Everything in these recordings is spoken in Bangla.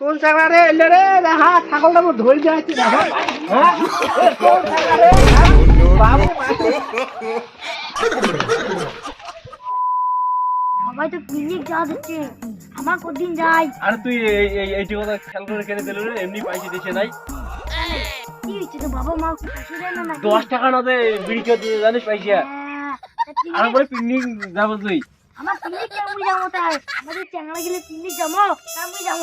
কোন চাকরা রে এলে রে? দেখা ছাগলটা মোর ধরে যাচ্ছি দেখো। হ্যাঁ? কোন চাকরা? বাবু সবাই তো পিকনিক যাওয়া দিচ্ছে আমার কদিন যাই আরে তুই এই এই এইটি কথা খেয়াল করে কেটে দিল রে এমনি পয়সা দিছে নাই। কি হচ্ছে তো বাবা মা পয়সা দেয় না দশ টাকা না দে বিড়ি খেয়ে দিতে জানিস পয়সা হ্যাঁ, আর পিকনিক- পরে পিকনিক যাব তুই। আমার পিকনিক কেমন যাব তাই। আমাদের চ্যাংড়া গেলে পিকনিক যাব কেমন যাব।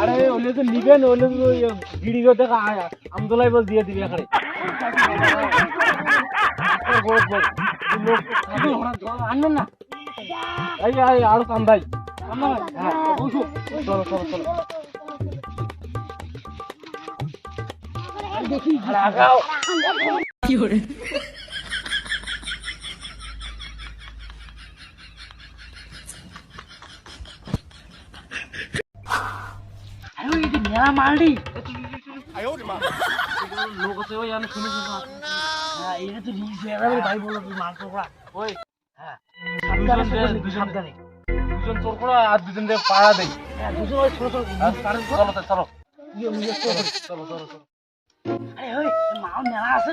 আরে, ওলে তো নিবেন, ওলে তো ওই বিড়ি গো দেখা আমদোলাই বল দিয়ে দিবি এখানে। আনবেন না? এই এই আরও কান্দাই হ্যাঁ বসো। চলো চলো চলো। আরে, আগাও। আরে ওই যে মেলা মালডি। লোক আছে ওই আমি শুনেছি না এটা তো রিস যাবে ভাই বলো তুই মাল চোখড়া ওই সাবধানে দুজন সাবধানে দুজন আর দুজন পাড়া দেই হ্যাঁ দুজন ওই ছোট ছোট চলো চলো মাল আছে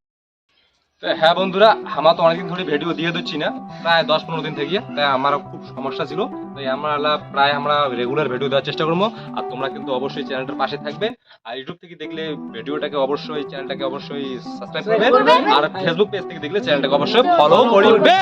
হ্যাঁ বন্ধুরা আমার তো অনেকদিন ধরে ভিডিও দিয়ে দিচ্ছি না। প্রায় দশ পনেরো দিন থেকে। তাই আমার খুব সমস্যা ছিল। তাই আমরা প্রায় আমরা রেগুলার ভিডিও দেওয়ার চেষ্টা করব। আর তোমরা কিন্তু অবশ্যই চ্যানেলটার পাশে থাকবে। আর ইউটিউব থেকে দেখলে ভিডিওটাকে অবশ্যই চ্যানেলটাকে অবশ্যই সাবস্ক্রাইব করবে। আর ফেসবুক পেজ থেকে দেখলে চ্যানেলটাকে অবশ্যই ফলো করবে।